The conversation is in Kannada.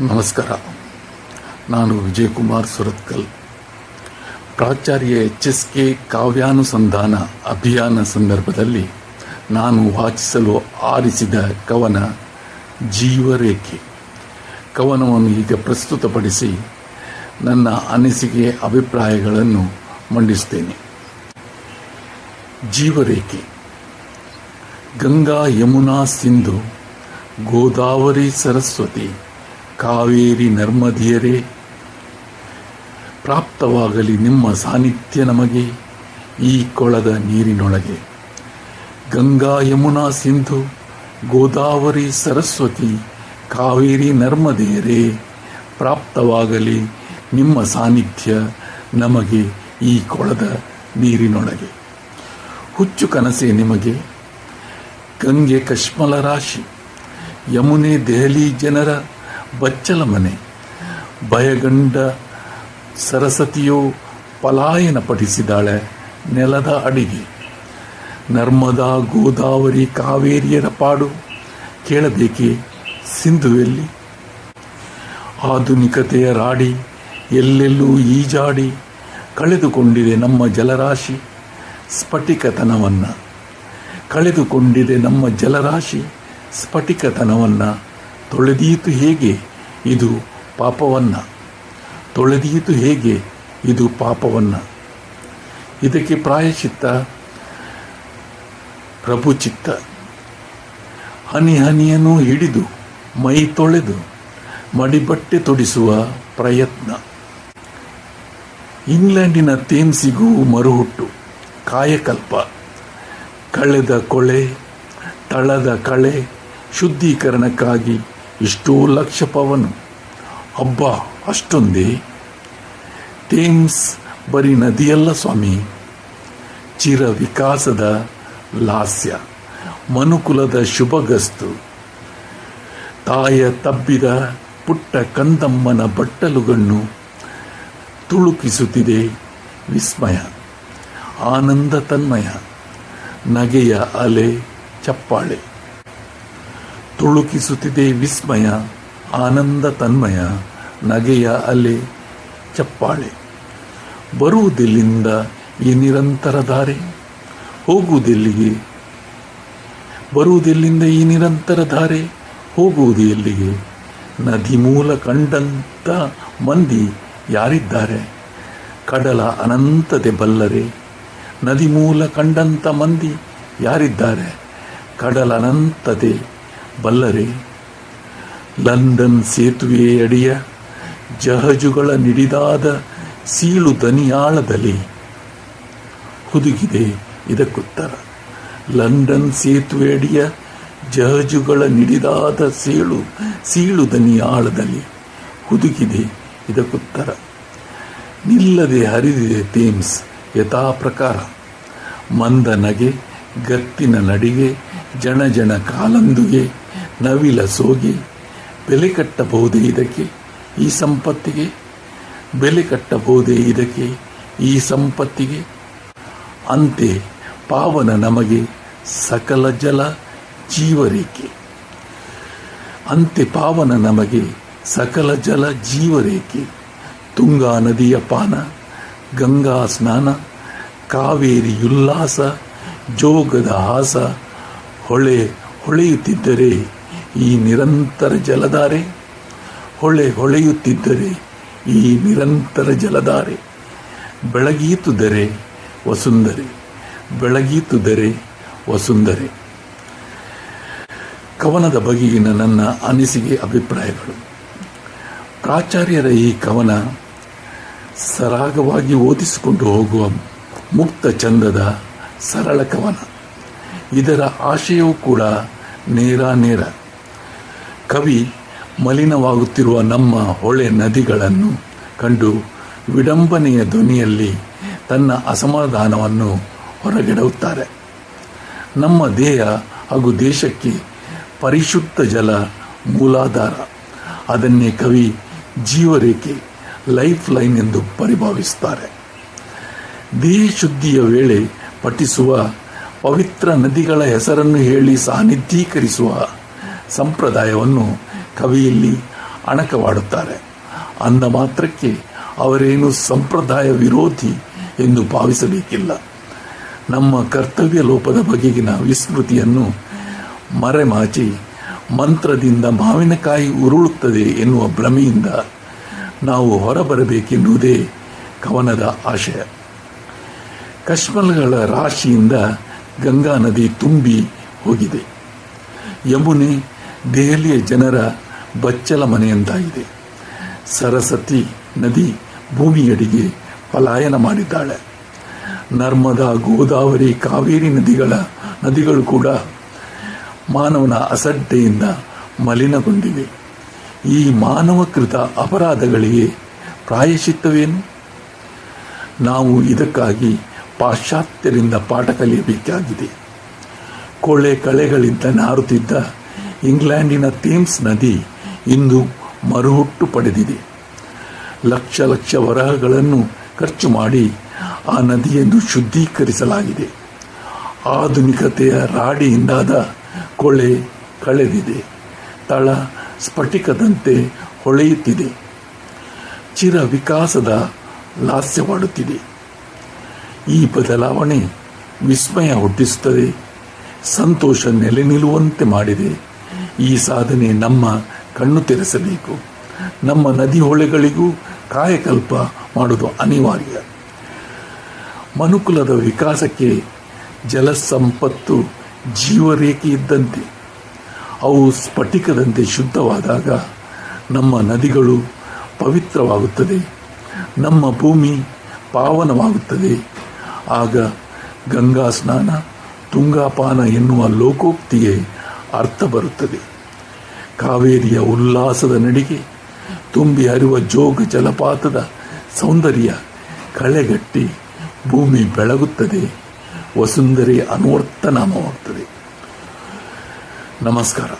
ನಮಸ್ಕಾರ. ನಾನು ವಿಜಯಕುಮಾರ್ ಸುರತ್ಕಲ್. ಪ್ರಾಚಾರ್ಯ ಎಚ್ ಎಸ್ ಕೆ ಕಾವ್ಯಾನುಸಂಧಾನ ಅಭಿಯಾನ ಸಂದರ್ಭದಲ್ಲಿ ನಾನು ವಾಚಿಸಲು ಆರಿಸಿದ ಕವನ ಜೀವರೇಖೆ. ಕವನವನ್ನು ಈಗ ಪ್ರಸ್ತುತಪಡಿಸಿ ನನ್ನ ಅನಿಸಿಕೆ ಅಭಿಪ್ರಾಯಗಳನ್ನು ಮಂಡಿಸುತ್ತೇನೆ. ಜೀವರೇಖೆ. ಗಂಗಾ ಯಮುನಾ ಸಿಂಧು, ಗೋದಾವರಿ ಸರಸ್ವತಿ ಕಾವೇರಿ ನರ್ಮದಿಯರೇ, ಪ್ರಾಪ್ತವಾಗಲಿ ನಿಮ್ಮ ಸಾನ್ನಿಧ್ಯ ನಮಗೆ ಈ ಕೊಳದ ನೀರಿನೊಳಗೆ. ಗಂಗಾ ಯಮುನಾ ಸಿಂಧು, ಗೋದಾವರಿ ಸರಸ್ವತಿ, ಕಾವೇರಿ ನರ್ಮದೆಯರೇ, ಪ್ರಾಪ್ತವಾಗಲಿ ನಿಮ್ಮ ಸಾನ್ನಿಧ್ಯ ನಮಗೆ ಈ ಕೊಳದ ನೀರಿನೊಳಗೆ. ಹುಚ್ಚು ಕನಸೆ ನಿಮಗೆ. ಗಂಗೆ ಕಶ್ಮಲ ರಾಶಿ, ಯಮುನೆ ದೆಹಲಿ ಜನರ ಬಚ್ಚಲ ಮನೆ. ಭಯಗಂಡ ಸರಸ್ವತಿಯು ಪಲಾಯನ ಪಡಿಸಿದಾಳೆ ನೆಲದ ಅಡಿಗೆ. ನರ್ಮದಾ ಗೋದಾವರಿ ಕಾವೇರಿಯರ ಪಾಡು ಕೇಳಬೇಕೆ ಸಿಂಧುವೆಲ್ಲಿ. ಆಧುನಿಕತೆಯ ರಾಡಿ ಎಲ್ಲೆಲ್ಲೂ ಈಜಾಡಿ ಕಳೆದುಕೊಂಡಿದೆ ನಮ್ಮ ಜಲರಾಶಿ ಸ್ಫಟಿಕತನವನ್ನು. ಕಳೆದುಕೊಂಡಿದೆ ನಮ್ಮ ಜಲರಾಶಿ ಸ್ಫಟಿಕತನವನ್ನು. ತೊಳೆದೀತು ಹೇಗೆ? ಇದು ಪಾಪವನ್ನು. ತೊಳೆದೀತು ಹೇಗೆ? ಇದು ಪಾಪವನ್ನು. ಇದಕ್ಕೆ ಪ್ರಾಯಶ್ಚಿತ್ತ, ಪ್ರಭುಚಿತ್ತ. ಹನಿ ಹನಿಯನ್ನು ಹಿಡಿದು, ಮೈ ತೊಳೆದು, ಮಡಿಬಟ್ಟೆ ತೊಡಿಸುವ ಪ್ರಯತ್ನ. ಇಂಗ್ಲೆಂಡಿನ ತೇಮ್ಸಿಗೂ ಮರುಹುಟ್ಟು, ಕಾಯಕಲ್ಪ. ಕಳೆದ ಕೊಳೆ, ತಳದ ಕಳೆ, ಶುದ್ಧೀಕರಣಕ್ಕಾಗಿ ಇಷ್ಟೋ ಲಕ್ಷ ಪವನ್. ಹಬ್ಬ ಅಷ್ಟೊಂದೇ? ಥೇಮ್ಸ್ ಬರೀ ನದಿಯಲ್ಲ ಸ್ವಾಮಿ. ಚಿರ ವಿಕಾಸದ ಲಾಸ್ಯ, ಮನುಕುಲದ ಶುಭಗಸ್ತು. ತಾಯ ತಬ್ಬಿದ ಪುಟ್ಟ ಕಂದಮ್ಮನ ಬಟ್ಟಲುಗಣ್ಣು ತುಳುಕಿಸುತ್ತಿದೆ ವಿಸ್ಮಯ, ಆನಂದ ತನ್ಮಯ, ನಗೆಯ ಅಲೆ ಚಪ್ಪಾಳೆ. ತುಳುಕಿಸುತ್ತಿದೆ ವಿಸ್ಮಯ, ಆನಂದ ತನ್ಮಯ, ನಗೆಯ ಅಲೆ, ಚಪ್ಪಾಳೆ. ಬರುವುದೆಲ್ಲಿಂದ ಈ ನಿರಂತರ ಧಾರೆ ಹೋಗುವುದೆಲ್ಲಿಗೆ? ಬರುವುದೆಲ್ಲಿಂದ ಈ ನಿರಂತರ ಧಾರೆ ಹೋಗುವುದು ಎಲ್ಲಿಗೆ? ನದಿ ಮೂಲ ಕಂಡಂತ ಮಂದಿ ಯಾರಿದ್ದಾರೆ? ಕಡಲ ಅನಂತತೆ ಬಲ್ಲರೆ, ನದಿ ಮೂಲ ಕಂಡಂತ ಮಂದಿ ಯಾರಿದ್ದಾರೆ? ಕಡಲ ಅನಂತತೆ ಬಲ್ಲರೆ. ಲಂಡನ್ ಸೇತುವೆಯಡಿಯ ಜಹಜುಗಳ ನಿಡಿದಾದ ಸೀಳು ದನಿಯಾಳದಲ್ಲಿ ಹುದುಗಿದೆ ಇದಕ್ಕುತ್ತರ. ಲಂಡನ್ ಸೇತುವೆಯಡಿಯ ಜಹಜುಗಳ ನಿಡಿದಾದ ಸೀಳು ಸೀಳು ದನಿಯಾಳದಲ್ಲಿ ಹುದುಗಿದೆ ಇದಕ್ಕುತ್ತರ. ನಿಲ್ಲದೆ ಹರಿದಿದೆ ಥೇಮ್ಸ್ ಯಥಾ ಪ್ರಕಾರ ಮಂದ ಗತ್ತಿನ ನಡಿಗೆ ಜನ ಜನ ಕಾಲಂದುಗೆ ನವಿಲ ಸೋಗಿ ಬೆಲೆ ಕಟ್ಟಬಹುದೇ ಇದಕ್ಕೆ? ಈ ಸಂಪತ್ತಿಗೆ? ಬೆಲೆ ಕಟ್ಟಬಹುದೇ ಇದಕ್ಕೆ? ಈ ಸಂಪತ್ತಿಗೆ? ಅಂತೆ ಪಾವನ ನಮಗೆ ಸಕಲ ಜಲ ಜೀವರೇಖೆ ಅಂತೆ ಪಾವನ ನಮಗೆ ಸಕಲ ಜಲ ಜೀವರೇಖೆ ತುಂಗಾ ನದಿಯ ಪಾನ, ಗಂಗಾ ಸ್ನಾನ, ಕಾವೇರಿ ಉಲ್ಲಾಸ, ಜೋಗದ ಹಾಸ, ಹೊಳೆ ಹೊಳೆಯುತ್ತಿದ್ದರೆ ಈ ನಿರಂತರ ಜಲಧಾರೆ ಹೊಳೆ ಹೊಳೆಯುತ್ತಿದ್ದರೆ, ಈ ನಿರಂತರ ಜಲಧಾರೆ ಬೆಳಗೀತುದರೆ ವಸುಂಧರೆ ಬೆಳಗೀತುದರೆ ವಸುಂಧರೆ. ಕವನದ ಬಗೆಗಿನ ನನ್ನ ಅನಿಸಿಕೆ ಅಭಿಪ್ರಾಯಗಳು. ಪ್ರಾಚಾರ್ಯರ ಈ ಕವನ ಸರಾಗವಾಗಿ ಓದಿಸಿಕೊಂಡು ಹೋಗುವ ಮುಕ್ತ ಚಂದದ ಸರಳ ಕವನ. ಇದರ ಆಶಯವೂ ಕೂಡ ನೇರ ನೇರ. ಕವಿ ಮಲಿನವಾಗುತ್ತಿರುವ ನಮ್ಮ ಹೊಳೆ ನದಿಗಳನ್ನು ಕಂಡು ವಿಡಂಬನೆಯ ಧ್ವನಿಯಲ್ಲಿ ತನ್ನ ಅಸಮಾಧಾನವನ್ನು ಹೊರಗೆಡವುತ್ತಾರೆ. ನಮ್ಮ ದೇಹ ಹಾಗೂ ದೇಶಕ್ಕೆ ಪರಿಶುದ್ಧ ಜಲ ಮೂಲಾಧಾರ. ಅದನ್ನೇ ಕವಿ ಜೀವರೇಖೆ, ಲೈಫ್ ಲೈನ್ ಎಂದು ಪರಿಭಾವಿಸುತ್ತಾರೆ. ದೇಹ ಶುದ್ಧಿಯ ವೇಳೆ ಪಠಿಸುವ ಪವಿತ್ರ ನದಿಗಳ ಹೆಸರನ್ನು ಹೇಳಿ ಸಾನ್ನಿಧ್ಯೀಕರಿಸುವ ಸಂಪ್ರದಾಯವನ್ನು ಕವಿಯಲ್ಲಿ ಅಣಕವಾಡುತ್ತಾರೆ. ಅಂದ ಮಾತ್ರಕ್ಕೆ ಅವರೇನು ಸಂಪ್ರದಾಯ ವಿರೋಧಿ ಎಂದು ಭಾವಿಸಬೇಕಿಲ್ಲ. ನಮ್ಮ ಕರ್ತವ್ಯ ಲೋಪದ ಬಗೆಗಿನ ವಿಸ್ಮೃತಿಯನ್ನು ಮರೆಮಾಚಿ ಮಂತ್ರದಿಂದ ಮಾವಿನಕಾಯಿ ಉರುಳುತ್ತದೆ ಎನ್ನುವ ಭ್ರಮೆಯಿಂದ ನಾವು ಹೊರಬರಬೇಕೆನ್ನುವುದೇ ಕವನದ ಆಶಯ. ಕಶ್ಮಲ್ಗಳ ರಾಶಿಯಿಂದ ಗಂಗಾ ನದಿ ತುಂಬಿ ಹೋಗಿದೆ. ಯಮುನೆ ದೆಹಲಿಯ ಜನರ ಬಚ್ಚಲ ಮನೆಯಂತಾಗಿದೆ. ಸರಸ್ವತಿ ನದಿ ಭೂಮಿಯಡಿಗೆ ಪಲಾಯನ ಮಾಡಿದ್ದಾಳೆ. ನರ್ಮದಾ, ಗೋದಾವರಿ, ಕಾವೇರಿ ನದಿಗಳ ನದಿಗಳು ಕೂಡ ಮಾನವನ ಅಸಡ್ಡೆಯಿಂದ ಮಲಿನಗೊಂಡಿವೆ. ಈ ಮಾನವಕೃತ ಅಪರಾಧಗಳಿಗೆ ಪ್ರಾಯಶಿತ್ತವೇನು ನಾವು ಇದಕ್ಕಾಗಿ ಪಾಶ್ಚಾತ್ಯರಿಂದ ಪಾಠ ಕಲಿಯಬೇಕಾಗಿದೆ. ಕೊಳೆ ಕಳೆಗಳಿಂದ ನಾರುತ್ತಿದ್ದ ಇಂಗ್ಲೆಂಡಿನ ಥೇಮ್ಸ್ ನದಿ ಇಂದು ಮರುಹುಟ್ಟು ಪಡೆದಿದೆ. ಲಕ್ಷ ಲಕ್ಷ ವರಹಗಳನ್ನು ಖರ್ಚು ಮಾಡಿ ಆ ನದಿಯನ್ನು ಶುದ್ಧೀಕರಿಸಲಾಗಿದೆ. ಆಧುನಿಕತೆಯ ರಾಡಿಯಿಂದಾದ ಕೊಳೆ ಕಳೆದಿದೆ. ತಳ ಸ್ಫಟಿಕದಂತೆ ಹೊಳೆಯುತ್ತಿದೆ. ಚಿರ ವಿಕಾಸದ ಲಾಸ್ಯವಾಡುತ್ತಿದೆ. ಈ ಬದಲಾವಣೆ ವಿಸ್ಮಯ ಹುಟ್ಟಿಸುತ್ತದೆ. ಸಂತೋಷ ನೆಲೆ ನಿಲ್ಲುವಂತೆ ಮಾಡಿದೆ. ಈ ಸಾಧನೆ ನಮ್ಮ ಕಣ್ಣು ತೆರೆಸಬೇಕು. ನಮ್ಮ ನದಿ ಹೊಳೆಗಳಿಗೂ ಕಾಯಕಲ್ಪ ಮಾಡುವುದು ಅನಿವಾರ್ಯ. ಮನುಕುಲದ ವಿಕಾಸಕ್ಕೆ ಜಲಸಂಪತ್ತು ಜೀವರೇಖೆ ಇದ್ದಂತೆ, ಅವು ಸ್ಫಟಿಕದಂತೆ ಶುದ್ಧವಾದಾಗ ನಮ್ಮ ನದಿಗಳು ಪವಿತ್ರವಾಗುತ್ತದೆ. ನಮ್ಮ ಭೂಮಿ ಪಾವನವಾಗುತ್ತದೆ. ಆಗ ಗಂಗಾ ಸ್ನಾನ, ತುಂಗಾಪಾನ ಎನ್ನುವ ಲೋಕೋಕ್ತಿಗೆ ಅರ್ಥ ಬರುತ್ತದೆ. ಕಾವೇರಿಯ ಉಲ್ಲಾಸದ ನಡಿಗೆ, ತುಂಬಿ ಹರಿಯುವ ಜೋಗ ಜಲಪಾತದ ಸೌಂದರ್ಯ ಕಳೆಗಟ್ಟಿ ಭೂಮಿ ಬೆಳಗುತ್ತದೆ, ವಸುಂಧರೆ ಅನುವರ್ತನಾಮವಾಗ್ತದೆ. ನಮಸ್ಕಾರ.